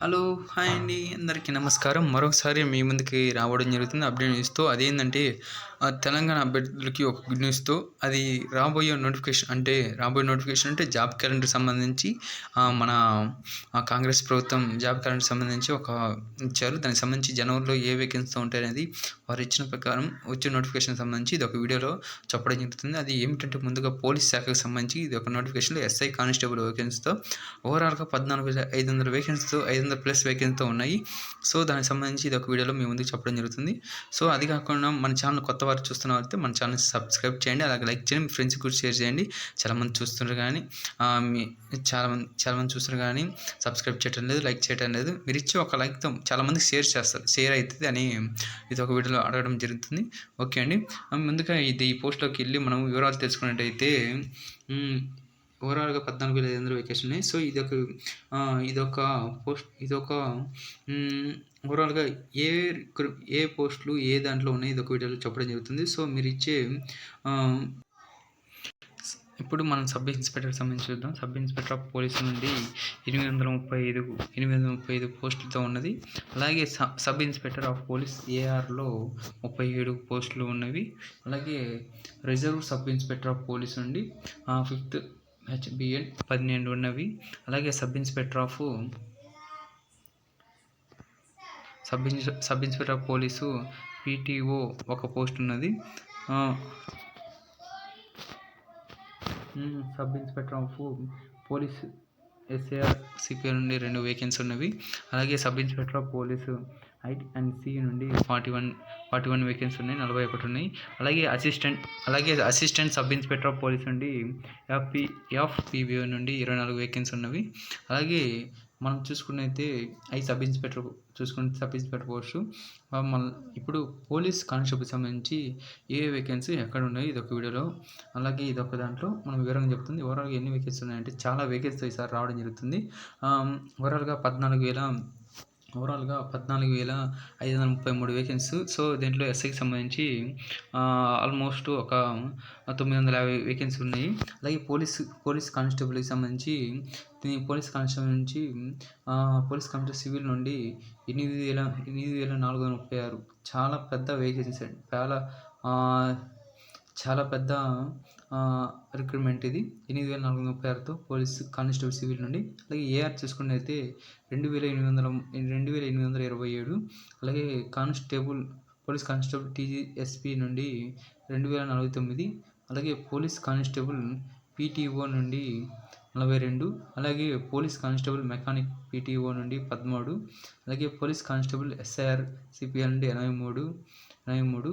Hello hi అండి. అందరికీ నమస్కారం. మరొకసారి మీ ముందుకి రావడం జరుగుతుంది. అప్డేట్ న్యూస్తో అదేంటంటే తెలంగాణ అభ్యర్థులకి ఒక గుడ్ న్యూస్తో అది రాబోయే నోటిఫికేషన్ అంటే రాబోయే నోటిఫికేషన్ అంటే జాబ్ క్యాలెండర్ సంబంధించి మన కాంగ్రెస్ ప్రభుత్వం జాబ్ క్యాలెండర్ సంబంధించి ఒక ఇచ్చారు. దానికి సంబంధించి జనవరిలో ఏ వేకెన్సీ ఉంటాయనేది వారు ఇచ్చిన ప్రకారం వచ్చే నోటిఫికేషన్ సంబంధించి ఇది ఒక వీడియోలో చెప్పడం జరుగుతుంది. అది ఏమిటంటే ముందుగా పోలీస్ శాఖకు సంబంధించి ఇది ఒక నోటిఫికేషన్లో ఎస్ఐ కానిస్టేబుల్ వేకెన్సీతో ఓవరాల్గా పద్నాలుగు ఐదు వందల వేకెన్సీతో ఐదు వందల ప్లస్ వేకెన్సీతో ఉన్నాయి. సో దానికి సంబంధించి ఇది ఒక వీడియోలో మీ ముందుకు చెప్పడం జరుగుతుంది. సో అది కాకుండా మన ఛానల్ కొత్త వారు చూస్తున్నవారైతే మన ఛానల్ సబ్స్క్రైబ్ చేయండి. అలాగే లైక్ చేయండి. మీ ఫ్రెండ్స్కి కూడా షేర్ చేయండి. చాలామంది చూస్తున్నారు కానీ మీ చాలామంది చాలామంది చూస్తున్నారు కానీ సబ్స్క్రైబ్ చేయడం లేదు లైక్ చేయడం లేదు. మీరు ఇచ్చి ఒక లైక్తో చాలామందికి షేర్ చేస్తారు. షేర్ అవుతుంది అని ఇది ఒక వీడియోలో అడగడం జరుగుతుంది. ఓకే అండి. ముందుగా ఇది ఈ పోస్ట్లోకి వెళ్ళి మనం వివరాలు తెలుసుకున్నట్టయితే ఓవరాల్గా పద్నాలుగు వేల ఐదు వందల వెకేషన్ ఉన్నాయి సో ఇదొక ఇదొక పోస్ట్ ఇదొక ఓవరాల్గా ఏ ఏ పోస్టులు ఏ దాంట్లో ఉన్నాయి ఇదొక వీడియోలో చెప్పడం జరుగుతుంది. సో మీరు ఇచ్చే ఇప్పుడు మనం సబ్ ఇన్స్పెక్టర్కి సంబంధించి చూద్దాం. సబ్ ఇన్స్పెక్టర్ ఆఫ్ పోలీసు నుండి ఎనిమిది వందల ముప్పై ఐదు ఎనిమిది వందల ముప్పై ఐదు పోస్టులతో ఉన్నది. అలాగే సబ్ ఇన్స్పెక్టర్ ఆఫ్ పోలీస్ ఏఆర్లో ముప్పై ఏడు పోస్టులు ఉన్నవి. అలాగే reserve sub inspector of police నుండి ఫిఫ్త్ హెచ్బిఎన్ పన్నెండు ఉన్నవి. అలాగే సబ్ ఇన్స్పెక్టర్ ఆఫ్ సబ్ ఇన్స్ sub inspector of police PTO ఒక పోస్ట్ ఉన్నది. Sub inspector of police SAR CPI నుండి రెండు వేకెన్సీ ఉన్నవి. అలాగే sub inspector of police IT and C నుండి forty one forty one vacancy ఉన్నాయి నలభై ఒకటి ఉన్నాయి. అలాగే అసిస్టెంట్ అలాగే assistant sub inspector of police నుండి ఎఫ్పి ఎఫ్పిబిఓ నుండి ఇరవై నాలుగు వేకెన్సీ ఉన్నవి. అలాగే మనం చూసుకున్నైతే ఐ సబ్ ఇన్స్పెక్టర్ చూసుకుంటే సబ్ ఇన్స్పెక్టర్ పోస్టు. మన ఇప్పుడు పోలీస్ కానిస్టేబుల్ సంబంధించి ఏ వేకెన్సీ ఎక్కడ ఉన్నాయి ఇది ఒక వీడియోలో. అలాగే ఇది ఒక దాంట్లో మనం వివరంగా చెప్తుంది. ఓవరాల్గా ఎన్ని వేకెన్సీ ఉన్నాయంటే చాలా వేకెన్సీ ఈసారి రావడం జరుగుతుంది. ఓవరాల్గా పద్నాలుగు వేల ఓవరాల్గా పద్నాలుగు వేల ఐదు వందల ముప్పై మూడు వేకెన్సీ సో దీంట్లో ఎస్ఐకి సంబంధించి ఆల్మోస్ట్ ఒక తొమ్మిది వందల యాభై వేకెన్సీ ఉన్నాయి. అలాగే పోలీస్ పోలీస్ కానిస్టేబుల్కి సంబంధించి దీని పోలీస్ కానిస్టేబుల్ నుంచి పోలీస్ కానిస్టేబుల్ సివిల్ నుండి ఎనిమిది వేల ఎనిమిది వేల నాలుగు వందల ముప్పై ఆరు. చాలా పెద్ద వేకెన్సీ అండి. చాలా చాలా పెద్ద రిక్రూట్మెంట్ ఇది. ఎనిమిది వేల నాలుగు వందల ముప్పై ఆరుతో పోలీస్ కానిస్టేబుల్ సివిల్ నుండి అలాగే ఏఆర్ చూసుకున్నైతే రెండు వేల ఎనిమిది వందల రెండు వేల ఎనిమిది వందల ఇరవై ఏడు అలాగే కానిస్టేబుల్ పోలీస్ కానిస్టేబుల్ టీజీఎస్పీ నుండి రెండు వేల నలభై తొమ్మిది అలాగే పోలీస్ కానిస్టేబుల్ పీటీఓ నుండి నలభై రెండు అలాగే పోలీస్ కానిస్టేబుల్ మెకానిక్ పీటీఓ నుండి పదమూడు అలాగే పోలీస్ కానిస్టేబుల్ ఎస్ఐఆర్ సిపిఎల్ నుండి ఎనభై మూడు ఎనభై మూడు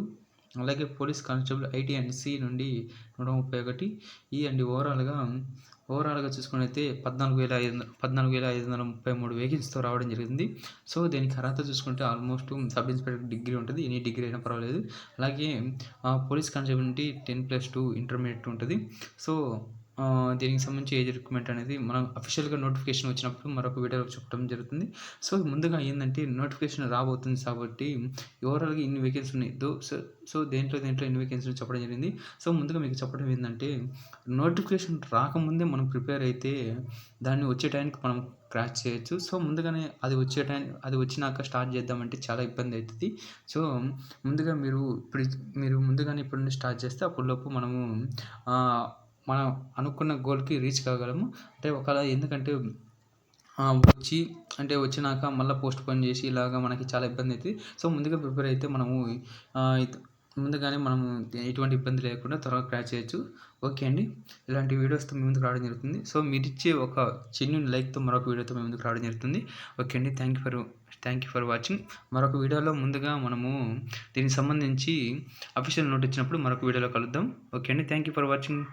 అలాగే police constable IT and C నుండి నూట ముప్పై ఒకటి. ఈ అండి ఓవరాల్గా ఓవరాల్గా చూసుకుని అయితే పద్నాలుగు వేల ఐదు వందల పద్నాలుగు వేల ఐదు వందల ముప్పై మూడు వేకెన్సీతో రావడం జరిగింది. సో దీనికి అర్హత చూసుకుంటే ఆల్మోస్ట్ సబ్ ఇన్స్పెక్టర్ డిగ్రీ ఉంటుంది. ఎనీ డిగ్రీ అయినా పర్వాలేదు. అలాగే ఆ, పోలీస్ కానిస్టేబుల్ నుండి టెన్ ప్లస్ టూ ఇంటర్మీడియట్ ఉంటుంది. సో దీనికి సంబంధించి ఏజ్ రిక్రూట్మెంట్ అనేది మనం అఫీషియల్గా నోటిఫికేషన్ వచ్చినప్పుడు మరొక వీడియోలో చెప్పడం జరుగుతుంది. సో ముందుగా ఏంటంటే నోటిఫికేషన్ రాబోతుంది కాబట్టి ఓవరాల్గా ఇన్ని వేకెన్సీ ఉన్నాయి. దో సో సో దేంట్లో దేంట్లో ఎన్ని వేకెన్సీ చెప్పడం జరిగింది. సో ముందుగా మీకు చెప్పడం ఏంటంటే నోటిఫికేషన్ రాకముందే మనం ప్రిపేర్ అయితే దాన్ని వచ్చే టైంకి మనం క్రాచ్ చేయొచ్చు. సో ముందుగానే అది వచ్చే టైం అది వచ్చినాక స్టార్ట్ చేద్దామంటే చాలా ఇబ్బంది అవుతుంది సో ముందుగా మీరు ఇప్పుడు మీరు ముందుగానే ఇప్పుడు నుండి స్టార్ట్ చేస్తే అప్పటిలోపు మనము మనం అనుకున్న గోల్కి రీచ్ కాగలము. అంటే ఒకవేళ ఎందుకంటే వచ్చి అంటే వచ్చినాక మళ్ళీ పోస్ట్ పోన్ చేసి ఇలాగా మనకి చాలా ఇబ్బంది అవుతుంది సో ముందుగా ప్రిపేర్ అయితే మనము ముందుగానే మనము ఎటువంటి ఇబ్బంది లేకుండా త్వరగా క్రాచ్ చేయొచ్చు. ఓకే అండి. ఇలాంటి వీడియోస్తో మీ ముందుకు రావడం జరుగుతుంది. సో మీరు ఇచ్చే ఒక చిన్న లైక్తో మరొక వీడియోతో మీ ముందుకు రావడం జరుగుతుంది. ఓకే అండి. Thank you for thank you for watching మరొక వీడియోలో ముందుగా మనము దీనికి సంబంధించి అఫీషియల్ నోట్ ఇచ్చినప్పుడు మరొక వీడియోలో కలుద్దాం. ఓకే అండి. Thank you for watching